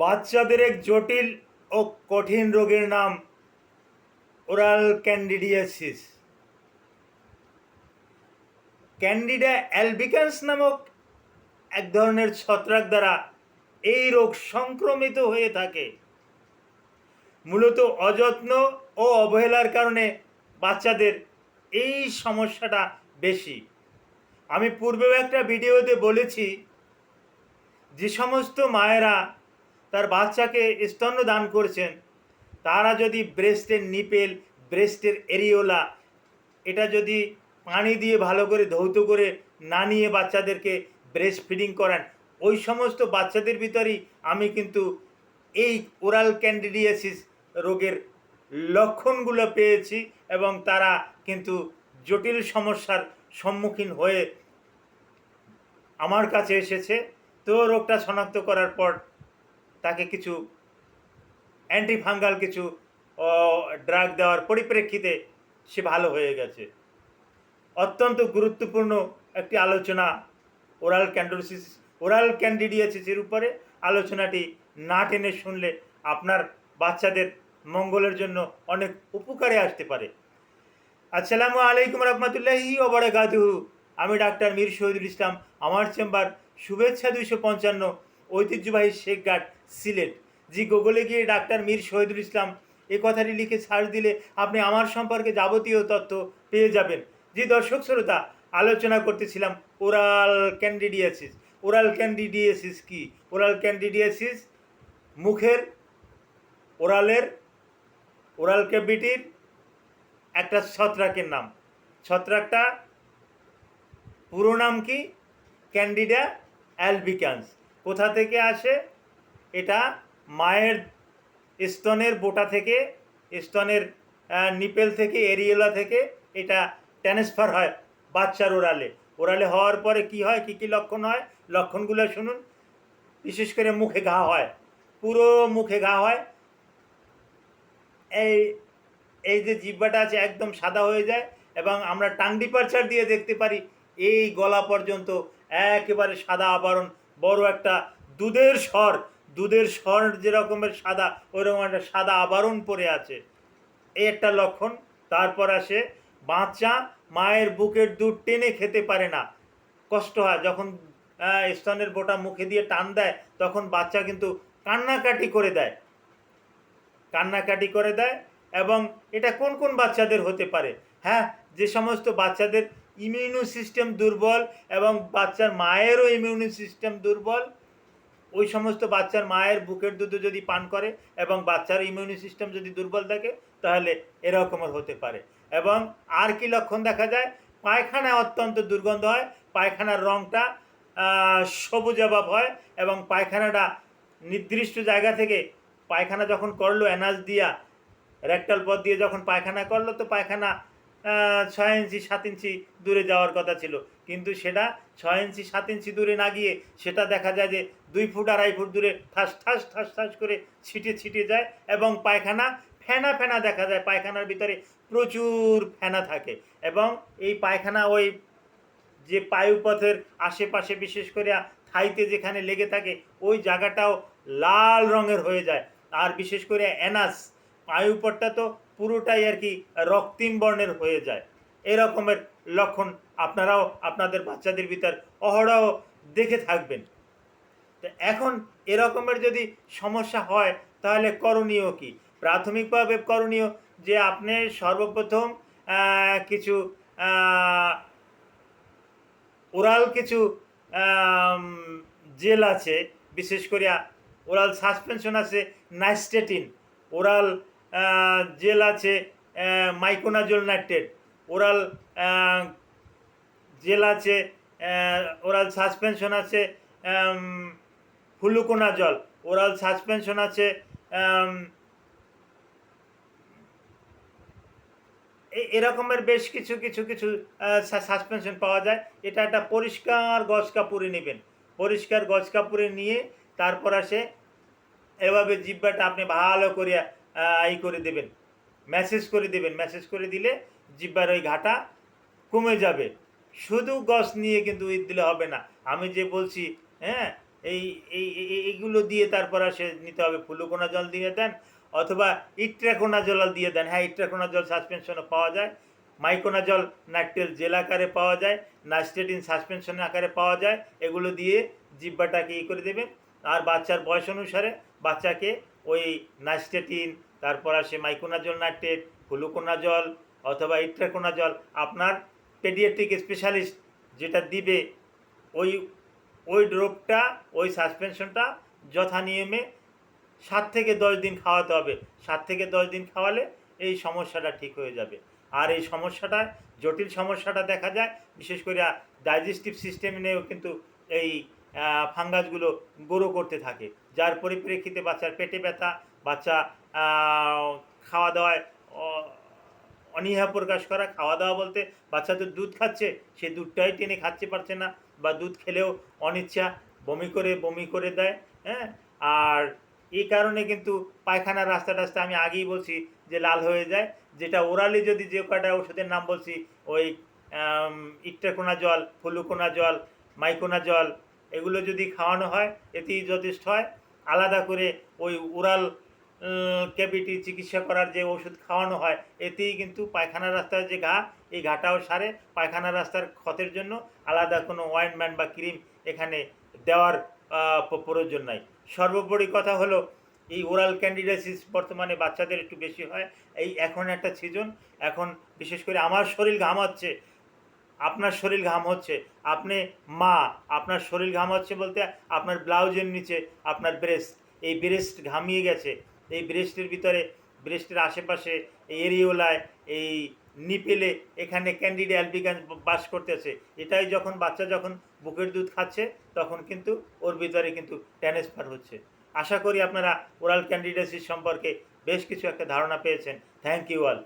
বাচ্চাদের এক জটিল ও কঠিন রোগের নাম ওরাল ক্যান্ডিডিয়াসিস। ক্যান্ডিডা অ্যালবিকান্স নামক এক ধরনের ছত্রাক দ্বারা এই রোগ সংক্রমিত হয়ে থাকে। মূলত অযত্ন ও অবহেলার কারণে বাচ্চাদের এই সমস্যাটা বেশি। আমি পূর্বেও একটা ভিডিওতে বলেছি, যে সমস্ত মায়েরা তার বাচ্চাকে স্তন্য দান করছেন। তারা যদি ব্রেস্টের নিপেল, ব্রেস্টের এরিওলা, এটা যদি পানি দিয়ে ভালো করে ধৌত করে না নিয়ে বাচ্চাদেরকে ব্রেস্ট ফিডিং করান, ওই সমস্ত বাচ্চাদের ভিতরেই আমি কিন্তু এই ওরাল ক্যান্ডিডিয়াসিস রোগের লক্ষণগুলো পেয়েছি এবং তারা কিন্তু জটিল সমস্যার সম্মুখীন হয়ে আমার কাছে এসেছে। তো রোগটা শনাক্ত করার পর তাকে কিছু অ্যান্টিফাঙ্গাল কিছু ড্রাগ দেওয়ার পরিপ্রেক্ষিতে সে ভালো হয়ে গেছে। অত্যন্ত গুরুত্বপূর্ণ একটি আলোচনা ওরাল ক্যান্ডোসিস ওরাল ক্যান্ডিডিয়াসিসের উপরে আলোচনাটি না টেনে শুনলে আপনার বাচ্চাদের মঙ্গলের জন্য অনেক উপকারে আসতে পারে। আসসালামু আলাইকুম রহমতুল্লাহি ওবরাকাতুহু আমি ডাক্তার মীর শহীদুল ইসলাম। আমার চেম্বার শুভেচ্ছা দুইশো পঞ্চান্ন ঐতিহ্যবাহী শেখ শেখঘাট সিলেট, জি গুগলে গিয়ে ডাক্তার মীর শহীদুল ইসলাম এ কথাটি লিখে সার্চ দিলে আপনি আমার সম্পর্কে যাবতীয় তথ্য পেয়ে যাবেন। যে দর্শক শ্রোতা, আলোচনা করতেছিলাম ওরাল ক্যান্ডিডিয়াসিস। ওরাল ক্যান্ডিডিয়াসিস কি? ওরাল ক্যান্ডিডিয়াসিস মুখের, ওরালের, ওরাল ক্যাভিটির, একটা ছত্রাকের নাম। ছত্রাকটা পুরো নাম কি? Candida albicans. কোথা থেকে আসে? এটা মায়ের স্তনের বোটা থেকে, স্তনের নিপেল থেকে, এরিয়েলা থেকে এটা ট্রান্সফার হয় বাচ্চার ওরালে। ওরালে হওয়ার পরে কি হয়, কি কি লক্ষণ হয়? লক্ষণগুলো শুনুন। বিশেষ করে মুখে ঘা হয়। পুরো মুখে ঘা হয়। এই এই যে জিব্বাটা আছে একদম সাদা হয়ে যায় এবং আমরা টাং ডিপারচার দিয়ে দেখতে পারি, এই গলা পর্যন্ত একেবারে সাদা আবরণ, বড় একটা দুধের স্বর দুধের স্বর যেরকমের সাদা ওইরকম একটা সাদা আবরণ পড়ে আছে। এই একটা লক্ষণ। তারপর আসে, বাচ্চা মায়ের বুকের দুধ টেনে খেতে পারে না। কষ্ট হয়। যখন স্তনের বোটা মুখে দিয়ে টান দেয়, তখন বাচ্চা কিন্তু কান্নাকাটি করে দেয়। কান্নাকাটি করে দেয় এবং এটা কোন কোন বাচ্চাদের হতে পারে? হ্যাঁ যে সমস্ত বাচ্চাদের ইমিউনি সিস্টেম দুর্বল এবং বাচ্চার মায়েরও ইমিউনি সিস্টেম দুর্বল ওই সমস্ত বাচ্চার মায়ের বুকের দুধ যদি পান করে এবং বাচ্চার ইমিউনি সিস্টেম যদি দুর্বল থাকে, তাহলে এরকমের হতে পারে। এবং আর কি লক্ষণ দেখা যায়? পায়খানায় অত্যন্ত দুর্গন্ধ হয়, পায়খানার রঙটা সবুজাভাব হয় এবং পায়খানাটা নির্দিষ্ট জায়গা থেকে পায়খানা যখন করল অ্যানাজ দিয়া রেকটাল পথ দিয়ে যখন পায়খানা করল, তো পায়খানা ছয় ইঞ্চি, সাত ইঞ্চি দূরে যাওয়ার কথা ছিল। কিন্তু সেটা ছয় ইঞ্চি, সাত ইঞ্চি দূরে না গিয়ে সেটা দেখা যায় যে দুই ফুট, আড়াই ফুট দূরে ঠাস ঠাস ঠাস ঠাস করে ছিটে ছিটে যায় এবং পায়খানা ফেনা ফেনা দেখা যায়। পায়খানার ভিতরে প্রচুর ফেনা থাকে এবং এই পায়খানা ওই যে পায়ুপথের আশেপাশে বিশেষ করে থাইতে যেখানে লেগে থাকে, ওই জায়গাটাও লাল রঙের হয়ে যায়। আর বিশেষ করে অ্যানাস পায়ুপথটা তো পুরোটাই আর কি রক্তিম বর্ণের হয়ে যায়। এরকমের লক্ষণ আপনারাও আপনাদের বাচ্চাদের ভিতর অহরহ দেখে থাকবেন। তো এখন এরকমের যদি সমস্যা হয়, তাহলে করণীয় কি? প্রাথমিকভাবে করণীয় যে আপনি সর্বপ্রথম কিছু ওরাল কিছু জেল আছে, বিশেষ করে ওরাল সাসপেনশন আছে, নাইস্টেটিন, ওরাল জেল আছে মাইকোনাজোল নাইট্রেট ওরাল জেল আছে ওরাল সাসপেনশন আছে জল ওরাল সাসপেনশন আছে এরকমের বেশ কিছু কিছু কিছু সাসপেনশন পাওয়া যায়। এটা একটা পরিষ্কার গজ কাপড়ে নেবেন। পরিষ্কার গজ কাপড়ে নিয়ে তারপর আসে এভাবে জিব্বাটা আপনি ভালো করে আহ, ই করে দেবেন। ম্যাসেজ করে দেবেন। ম্যাসেজ করে দিলে জিব্বার ওই ঘাটা কমে যাবে। শুধু গস নিয়ে কিন্তু ঈদ দিলে হবে না। আমি যে বলছি হ্যাঁ এই এই, এই- এইগুলো দিয়ে তারপর সে নিতে হবে। ফুলুকোনা জল দিয়ে দেন অথবা ইট্রাকোনা জল দিয়ে দেন। হ্যাঁ ইট্রাকোনা জল সাসপেনশনও পাওয়া যায়। মাইকোনা জল নাইট্রেল জেল আকারে পাওয়া যায়। নাইস্টেটিন সাসপেনশন আকারে পাওয়া যায়। এগুলো দিয়ে জিব্বাটাকে ই করে দেবেন। আর বাচ্চার বয়স অনুসারে বাচ্চাকে ওই নাইস্টেটিন তারপর আসে মাইকোনা জল নাইট্রেট ফুলুকোনা জল অথবা ইট্রাকোনা জল আপনার পেডিয়াট্রিক স্পেশালিস্ট যেটা দিবে, ওই ওই ড্রপটা ওই সাসপেনশনটা যথা নিয়মে সাত থেকে দশ দিন খাওয়াতে হবে। সাত থেকে দশ দিন খাওয়ালে এই সমস্যাটা ঠিক হয়ে যাবে। আর এই সমস্যাটা, জটিল সমস্যাটা দেখা যায়, বিশেষ করে ডাইজেস্টিভ সিস্টেম নিয়েও কিন্তু এই ফাঙ্গাসগুলো গ্রো করতে থাকে। যার পরিপ্রেক্ষিতে বাচ্চার পেটে ব্যথা বাচ্চা খাওয়া দাওয়ায় অনীহা প্রকাশ করা খাওয়া দাওয়া বলতে বাচ্চা তো দুধ খাচ্ছে, সে দুধটাই টেনে খাচ্ছে পারছে না বা দুধ খেলেও অনিচ্ছা বমি করে বমি করে দেয় হ্যাঁ? আর এই কারণে কিন্তু পায়খানার রাস্তা টাস্তা আমি আগেই বলছি যে লাল হয়ে যায়, যেটা ওরালি যদি যে কটা ওষুধের নাম বলছি, ওই ইট্টাকোনা জল, ফুলুকোনা জল, মাইকোনা জল, এগুলো যদি খাওয়ানো হয়, এতেই যথেষ্ট হয়। আলাদা করে ওই ওরাল ক্যাভিটি চিকিৎসা করার যে ওষুধ খাওয়ানো হয়, এতেই কিন্তু পায়খানা রাস্তার যে ঘা, এই ঘাটাও সারে। পায়খানা রাস্তার ক্ষতের জন্য আলাদা কোনো ওয়াইনম্যান বা ক্রিম এখানে দেওয়ার প্রয়োজন নাই। সর্বোপরি কথা হলো, এই ওরাল ক্যান্ডিডাইসিস বর্তমানে বাচ্চাদের একটু বেশি হয়। এই এখন একটা সিজন এখন বিশেষ করে আমার শরীর ঘামাচ্ছে আপনার শরীর ঘাম হচ্ছে, আপনি মা, আপনার শরীর ঘাম হচ্ছে বলতে আপনার ব্লাউজের নিচে, আপনার ব্রেস্ট এই ব্রেস্ট ঘামিয়ে গেছে। এই ব্রেস্টের ভিতরে, ব্রেস্টের আশেপাশে, এই এরিওলায়, এই নিপেলে এখানে ক্যান্ডিড অ্যালবিগান বাস করতেছে। এটাই যখন বাচ্চা যখন বুকের দুধ খাচ্ছে, তখন কিন্তু ওর ভিতরে কিন্তু ট্রান্সফার হচ্ছে। আশা করি আপনারা ওরাল ক্যান্ডিডেসির সম্পর্কে বেশ কিছু একটা ধারণা পেয়েছেন। Thank you all